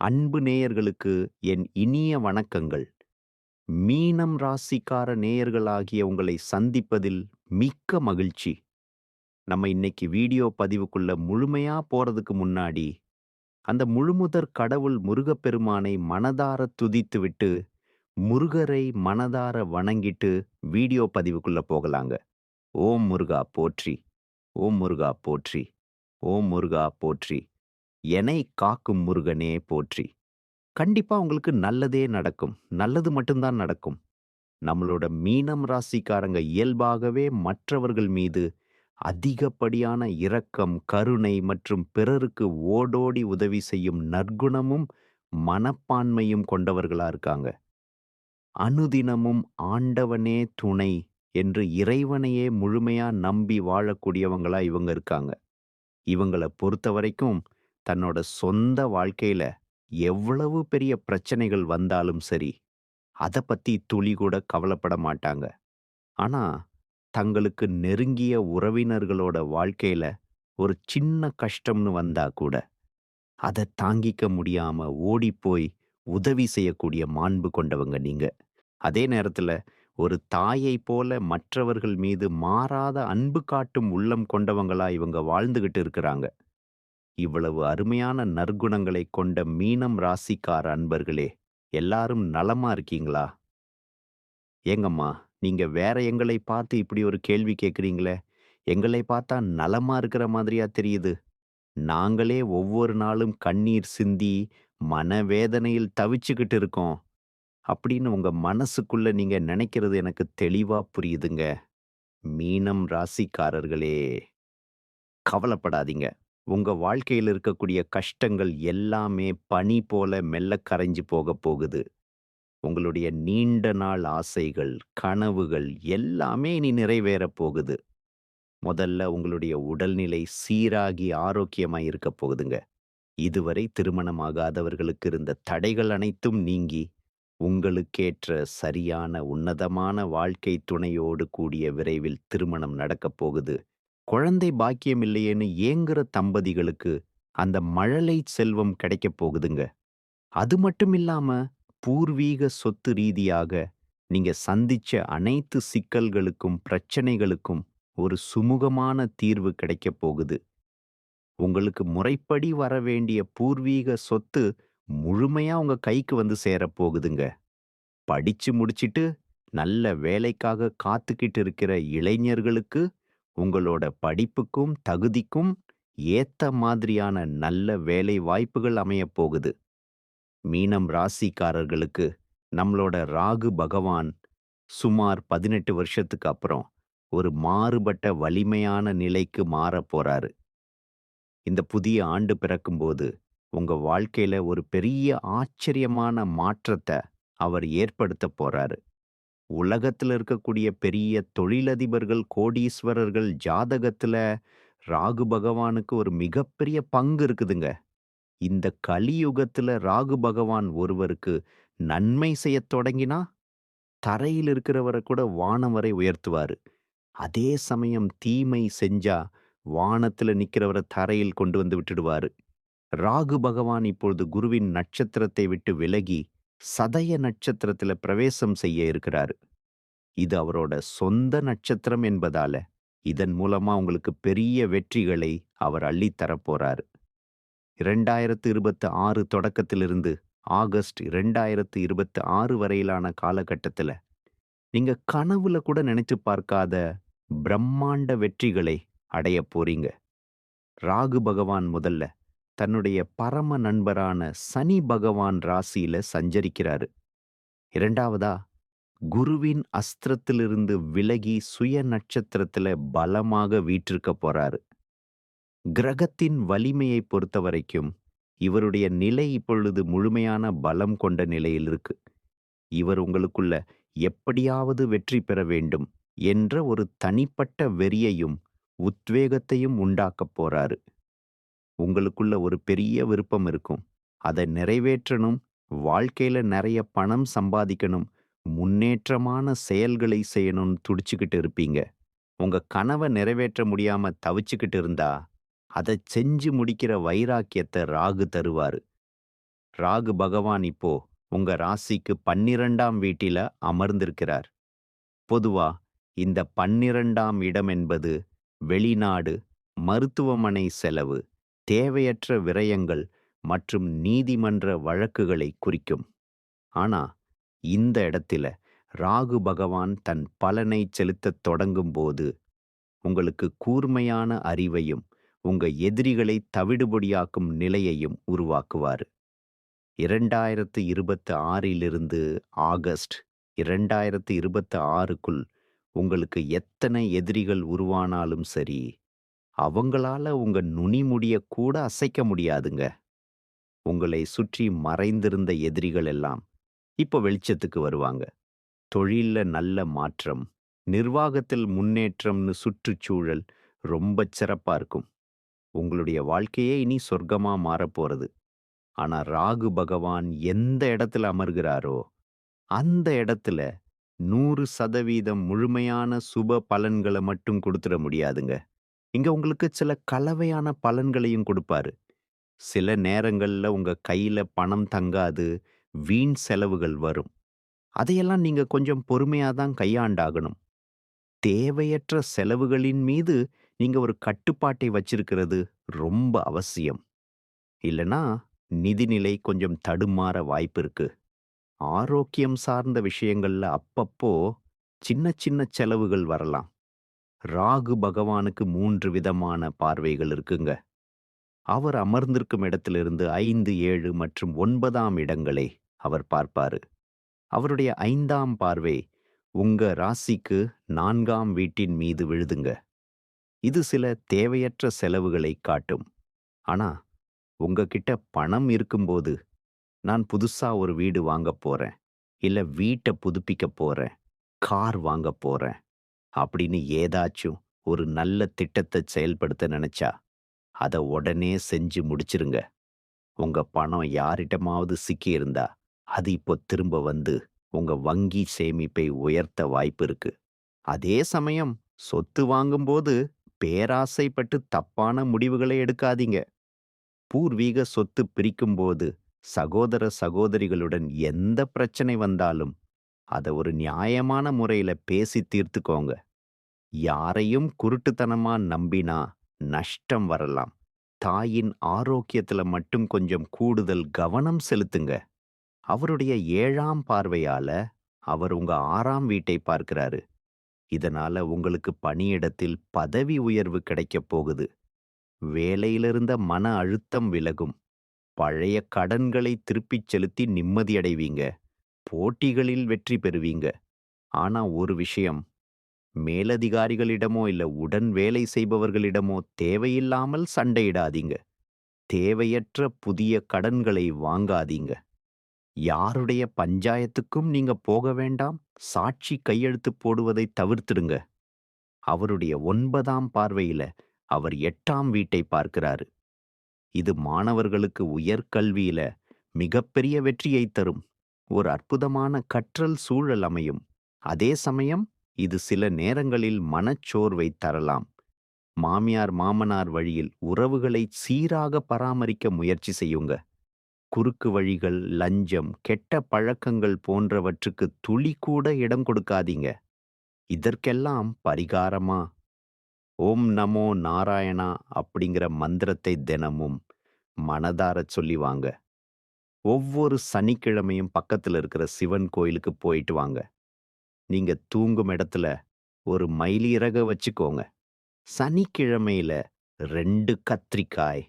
அன்பு நேயர்களுக்கு என் இனிய வணக்கங்கள். மீனம் ராசிக்கார நேயர்களாகிய உங்களை சந்திப்பதில் மிக்க மகிழ்ச்சி. நம்ம இன்னைக்கு வீடியோ பதிவுக்குள்ள முழுமையா போறதுக்கு முன்னாடி, அந்த முழுமுதற் கடவுள் முருகப்பெருமானை மனதார துதித்துவிட்டு, முருகரை மனதார வணங்கிட்டு வீடியோ பதிவுக்குள்ள போகலாங்க. ஓம் முருகா போற்றி! ஓம் முருகா போற்றி! ஓம் முருகா போற்றி! எனை காக்கும் முருகனே போற்றி! கண்டிப்பா உங்களுக்கு நல்லதே நடக்கும். நல்லது மட்டும் தான் நடக்கும். நம்மளோட மீனம் ராசிக்காரங்க இயல்பாகவே மற்றவர்கள் மீது அதிகப்படியான இரக்கம், கருணை மற்றும் பிறருக்கு ஓடோடி உதவி செய்யும் நற்குணமும், மனப்பான்மையும் கொண்டவர்களா இருக்காங்க. அனுதினமும் ஆண்டவனே துணை என்று இறைவனையே முழுமையா நம்பி வாழக்கூடியவங்களா இவங்க இருக்காங்க. இவங்கள பொறுத்தவரைக்கும் தன்னோட சொந்த வாழ்க்கையில எவ்வளவு பெரிய பிரச்சனைகள் வந்தாலும் சரி, அதை பத்தி துளி கூட கவலைப்பட மாட்டாங்க. ஆனா, தங்களுக்கு நெருங்கிய உறவினர்களோட வாழ்க்கையில ஒரு சின்ன கஷ்டம்னு வந்தா கூட, அதை தாங்கிக்க முடியாம ஓடிப்போய் உதவி செய்யக்கூடிய மாண்பு கொண்டவங்க நீங்க. அதே நேரத்துல ஒரு தாயைப் போல மற்றவர்கள் மீது மாறாத அன்பு காட்டும் உள்ளம் கொண்டவங்களா இவங்க வாழ்ந்துகிட்டு இருக்கிறாங்க. இவ்வளவு அருமையான நற்குணங்களை கொண்ட மீனம் ராசிக்கார அன்பர்களே, எல்லாரும் நலமா இருக்கீங்களா? ஏங்கம்மா, நீங்க வேற எங்களை பார்த்து இப்படி ஒரு கேள்வி கேட்குறீங்களே எங்களை பார்த்தா நலமா இருக்கிற மாதிரியா தெரியுது. நாங்களே ஒவ்வொரு நாளும் கண்ணீர் சிந்தி, மனவேதனையில் தவிச்சுக்கிட்டு இருக்கோம். அப்படின்னு உங்க மனசுக்குள்ள நீங்க நினைக்கிறது எனக்கு தெளிவா புரியுதுங்க. மீனம் ராசிக்காரர்களே, கவலைப்படாதீங்க. உங்க வாழ்க்கையில இருக்கக்கூடிய கஷ்டங்கள் எல்லாமே பனி போல மெல்ல கரைஞ்சு போகப் போகுது. உங்களுடைய நீண்ட நாள் ஆசைகள், கனவுகள் எல்லாமே இனி நிறைவேறப் போகுது. முதல்ல உங்களுடைய உடல்நிலை சீராகி ஆரோக்கியமா இருக்கப் போகுதுங்க. இதுவரை திருமணமாகாதவர்களுக்கு இருந்த தடைகள் அனைத்தும் நீங்கி, உங்களுக்கேற்ற சரியான உன்னதமான வாழ்க்கை துணையோடு கூடிய விரைவில் திருமணம் நடக்கப் போகுது. குழந்தை பாக்கியம் இல்லையேன்னு ஏங்குற தம்பதிகளுக்கு அந்த மழலை செல்வம் கிடைக்கப் போகுதுங்க. அது மட்டும் இல்லாம பூர்வீக சொத்து ரீதியாக நீங்க சந்திச்ச அனைத்து சிக்கல்களுக்கும், பிரச்சனைகளுக்கும் ஒரு சுமூகமான தீர்வு கிடைக்கப் போகுது. உங்களுக்கு முறைப்படி வர வேண்டிய பூர்வீக சொத்து முழுமையா உங்க கைக்கு வந்து சேரப் போகுதுங்க. படிச்சு முடிச்சிட்டு நல்ல வேலைக்காக காத்துக்கிட்டு இருக்கிற இளைஞர்களுக்கு உங்களோட படிப்புக்கும், தகுதிக்கும் ஏத்த மாதிரியான நல்ல வேலை வாய்ப்புகள் அமையப் போகுது. மீனம் ராசிக்காரர்களுக்கு நம்மளோட ராகு பகவான் சுமார் 18 வருஷத்துக்கு அப்புறம் ஒரு மாறுபட்ட வலிமையான நிலைக்கு மாறப் போறாரு. இந்த புதிய ஆண்டு பிறக்கும்போது உங்க வாழ்க்கையில ஒரு பெரிய ஆச்சரியமான மாற்றத்த அவர் ஏற்படுத்தப் போறாரு. உலகத்துல இருக்கக்கூடிய பெரிய தொழிலதிபர்கள், கோடீஸ்வரர்கள் ஜாதகத்துல ராகு பகவானுக்கு ஒரு மிகப்பெரிய பங்கு இருக்குதுங்க. இந்த கலியுகத்துல ராகு பகவான் ஒருவருக்கு நன்மை செய்யத் தொடங்கினா, தரையில் இருக்கிறவரை கூட வானம் வரை உயர்த்துவாரு. அதே சமயம் தீமை செஞ்சா, வானத்துல நிற்கிறவரை தரையில் கொண்டு வந்து விட்டுடுவாரு. ராகு பகவான் இப்பொழுது குருவின் நட்சத்திரத்தை விட்டு விலகி, சதய நட்சத்திரத்துல பிரவேசம் செய்ய இருக்கிறாரு. இது அவரோட சொந்த நட்சத்திரம் என்பதால, இதன் மூலமா உங்களுக்கு பெரிய வெற்றிகளை அவர் அள்ளித் தரப் போறாரு. 2026 தொடக்கத்திலிருந்து ஆகஸ்ட் 2026 வரையிலான காலகட்டத்துல, நீங்க கனவுல கூட நினைச்சு பார்க்காத பிரம்மாண்ட வெற்றிகளை அடையப் போறீங்க. ராகு பகவான் முதல்ல தன்னுடைய பரம நண்பரான சனி பகவான் ராசியில சஞ்சரிக்கிறாரு. இரண்டாவதா குருவின் அஸ்திரத்திலிருந்து விலகி சுய நட்சத்திரத்துல பலமாக வீற்றிருக்கப் போறாரு. கிரகத்தின் வலிமையை பொறுத்தவரைக்கும் இவருடைய நிலை இப்பொழுது முழுமையான பலம் கொண்ட நிலையில் இருக்கு. இவர் உங்களுக்குள்ள எப்படியாவது வெற்றி பெற வேண்டும் என்ற ஒரு தனிப்பட்ட வெறியையும், உத்வேகத்தையும் உண்டாக்கப் போறாரு. உங்களுக்குள்ள ஒரு பெரிய விருப்பம் இருக்கும். அதை நிறைவேற்றணும், வாழ்க்கையில நிறைய பணம் சம்பாதிக்கணும், முன்னேற்றமான செயல்களை செய்யணும்னு துடிச்சுக்கிட்டு இருப்பீங்க. உங்க கனவ நிறைவேற்ற முடியாம தவிச்சுக்கிட்டு இருந்தா, அதை செஞ்சு முடிக்கிற வைராக்கியத்தை ராகு தருவாரு. ராகு பகவான் இப்போ உங்க ராசிக்கு 12ஆம் வீட்டில அமர்ந்திருக்கிறார். பொதுவா இந்த 12ஆம் இடம் என்பது வெளிநாடு, மருத்துவமனை செலவு, தேவையற்ற விரயங்கள் மற்றும் நீதிமன்ற வழக்குகளை குறிக்கும். ஆனா இந்த இடத்துல ராகு பகவான் தன் பலனை செலுத்தத் தொடங்கும்போது உங்களுக்கு கூர்மையான அறிவையும் உங்க எதிரிகளை தவிடுபொடியாக்கும் நிலையையும் உருவாக்குவார் இரண்டாயிரத்து இருபத்தி ஆறிலிருந்து ஆகஸ்ட் 2026க்குள் உங்களுக்கு எத்தனை எதிரிகள் உருவானாலும் சரி, அவங்களால உங்க நுனிமுடிய கூட அசைக்க முடியாதுங்க. உங்களை சுற்றி மறைந்திருந்த எதிரிகள் எல்லாம் இப்ப வெளிச்சத்துக்கு வருவாங்க. தொழில்ல நல்ல மாற்றம், நிர்வாகத்தில் முன்னேற்றம்னு சுற்றுச்சூழல் ரொம்ப சிறப்பா இருக்கும். உங்களுடைய வாழ்க்கையே இனி சொர்க்கமா மாறப்போறது. ஆனா ராகு பகவான் எந்த இடத்துல அமர்கிறாரோ, அந்த இடத்துல 100% முழுமையான சுப பலன்கள மட்டும் கொடுத்துட முடியாதுங்க. இங்க உங்களுக்கு சில கலவையான பலன்களையும் கொடுப்பாரு சில நேரங்கள்ல உங்க கையில பணம் தங்காது, வீண் செலவுகள் வரும். அதையெல்லாம் நீங்க கொஞ்சம் பொறுமையா தான் கையாண்டாகணும். தேவையற்ற செலவுகளின் மீது நீங்க ஒரு கட்டுப்பாட்டை வச்சிருக்கிறது ரொம்ப அவசியம். இல்லனா நிதிநிலை கொஞ்சம் தடுமாற வாய்ப்பு இருக்கு. ஆரோக்கியம் சார்ந்த விஷயங்கள்ல அப்பப்போ சின்ன சின்ன செலவுகள் வரலாம். ராகு பகவானுக்கு மூன்று விதமான பார்வைகள் இருக்குங்க. அவர் அமர்ந்திருக்கும் இடத்திலிருந்து 5, 7 மற்றும் ஒன்பதாம் இடங்களை அவர் பார்ப்பாரு. அவருடைய ஐந்தாம் பார்வை உங்க ராசிக்கு நான்காம் வீட்டின் மீது விழுதுங்க. இது சில தேவையற்ற செலவுகளை காட்டும். ஆனா உங்ககிட்ட பணம் இருக்கும்போது, நான் புதுசா ஒரு வீடு வாங்க போறேன், இல்ல வீட்டை புதுப்பிக்கப் போறேன், கார் வாங்கப் போறேன் அப்படின்னு ஏதாச்சும் ஒரு நல்ல திட்டத்தை செயல்படுத்த நினைச்சா, அத உடனே செஞ்சு முடிச்சிருங்க. உங்க பணம் யாரிடமாவது சிக்கியிருந்தா, அது இப்போ திரும்ப வந்து உங்க வங்கி சேமிப்பை உயர்த்த வாய்ப்பு இருக்கு. அதே சமயம் சொத்து வாங்கும்போது பேராசைப்பட்டு தப்பான முடிவுகளை எடுக்காதீங்க. பூர்வீக சொத்து பிரிக்கும்போது சகோதர சகோதரிகளுடன் எந்த பிரச்சனை வந்தாலும் அத ஒரு நியாயமான முறையில பேசி தீர்த்துக்கோங்க. யாரையும் குருட்டுத்தனமா நம்பினா நஷ்டம் வரலாம். தாயின் ஆரோக்கியத்துல மட்டும் கொஞ்சம் கூடுதல் கவனம் செலுத்துங்க. அவருடைய ஏழாம் பார்வையால அவர் உங்க ஆறாம் வீட்டை பார்க்கிறாரு. இதனால உங்களுக்கு பணியிடத்தில் பதவி உயர்வு கிடைக்கப் போகுது. வேலையிலிருந்த மன அழுத்தம் விலகும். பழைய கடன்களை திருப்பிச் செலுத்தி நிம்மதியடைவீங்க. போட்டிகளில் வெற்றி பெறுவீங்க. ஆனா ஒரு விஷயம், மேலதிகாரிகளிடமோ இல்ல உடன் வேலை செய்பவர்களிடமோ தேவையில்லாமல் சண்டையிடாதீங்க. தேவையற்ற புதிய கடன்களை வாங்காதீங்க. யாருடைய பஞ்சாயத்துக்கும் நீங்க போக வேண்டாம். சாட்சி கையெழுத்து போடுவதை தவிர்த்துடுங்க அவருடைய ஒன்பதாம் பார்வையில அவர் எட்டாம் வீட்டை பார்க்கிறாரு. இது மாணவர்களுக்கு உயர்கல்வியில மிகப்பெரிய வெற்றியைத் தரும். ஒரு அற்புதமான கற்றல் சூழல் அமையும். அதே சமயம் இது சில நேரங்களில் மனச்சோர்வை தரலாம். மாமியார் மாமனார் வழியில் உறவுகளை சீராக பராமரிக்க முயற்சி செய்யுங்க. குறுக்கு வழிகள், லஞ்சம், கெட்ட பழக்கங்கள் போன்றவற்றுக்கு துளி கூட இடம் கொடுக்காதீங்க. இதற்கெல்லாம் பரிகாரமா ஓம் நமோ நாராயணா அப்படிங்கிற மந்திரத்தை தினமும் மனதாரச் சொல்லி வாங்க. ஒவ்வொரு சனிக்கிழமையும் பக்கத்துல இருக்கிற சிவன் கோயிலுக்கு போயிட்டு வாங்க. நீங்க தூங்கும் இடத்துல ஒரு மயிலிறக வச்சுக்கோங்க. சனிக்கிழமையில ரெண்டு கத்திரிக்காய்,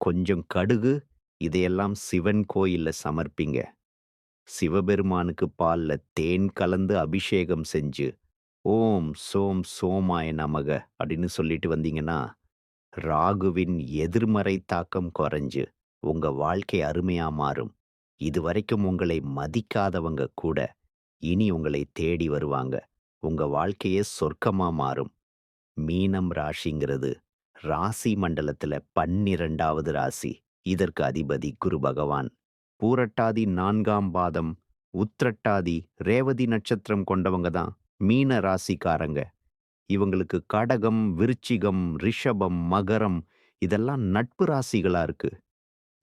கொஞ்சம் கடுகு இதையெல்லாம் சிவன் கோயில்ல சமர்ப்பிங்க. சிவபெருமானுக்கு பால்ல தேன் கலந்து அபிஷேகம் செஞ்சு, ஓம் சோம் சோமாய நமக அப்படின்னு சொல்லிட்டு வந்தீங்கன்னா, ராகுவின் எதிர்மறை தாக்கம் குறைஞ்சு உங்க வாழ்க்கை அருமையா மாறும். இதுவரைக்கும் உங்களை மதிக்காதவங்க கூட இனி உங்களை தேடி வருவாங்க. உங்க வாழ்க்கையே சொர்க்கமா மாறும். மீனம் ராசிங்கிறது ராசி மண்டலத்துல 12வது ராசி. இதற்கு அதிபதி குரு பகவான். பூரட்டாதி நான்காம் பாதம், உத்திரட்டாதி, ரேவதி நட்சத்திரம் கொண்டவங்க தான் மீன ராசிக்காரங்க. இவங்களுக்கு கடகம், விருச்சிகம், ரிஷபம், மகரம் இதெல்லாம் நட்பு ராசிகளா இருக்கு.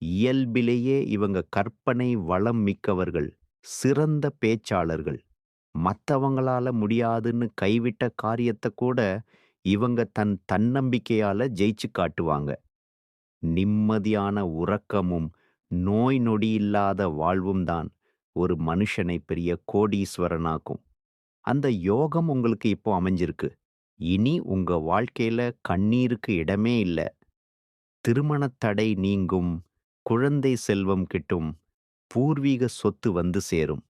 இயல்பிலேயே இவங்க கற்பனை வளம் மிக்கவர்கள், சிறந்த பேச்சாளர்கள். மத்தவங்களால முடியாதுன்னு கைவிட்ட காரியத்த கூட இவங்க தன் தன்னம்பிக்கையால ஜெயிச்சு காட்டுவாங்க. நிம்மதியான உறக்கமும், நோய் நொடி இல்லாத வாழ்வும் தான் ஒரு மனுஷனை பெரிய கோடீஸ்வரனாக்கும். அந்த யோகம் உங்களுக்கு இப்போ அமைஞ்சிருக்கு. இனி உங்க வாழ்க்கையில கண்ணீருக்கு இடமே இல்ல. திருமணத் தடை நீங்கும், குழந்தை செல்வம் கிட்டும், பூர்வீக சொத்து வந்து சேரும்.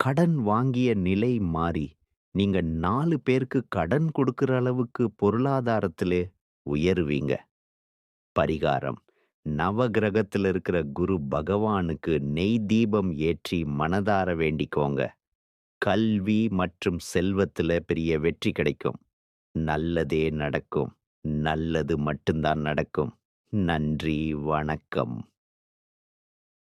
கடன் வாங்கிய நிலை மாறி, நீங்க நாலு பேருக்கு கடன் கொடுக்கிற அளவுக்கு பொருளாதாரத்திலே உயருவீங்க. பரிகாரம் நவகிரகத்துல இருக்கிற குரு பகவானுக்கு நெய் தீபம் ஏற்றி மனதார வேண்டிக்கோங்க. கல்வி மற்றும் செல்வத்துல பெரிய வெற்றி கிடைக்கும். நல்லதே நடக்கும். நல்லது மட்டும்தான் நடக்கும். நன்றி, வணக்கம்.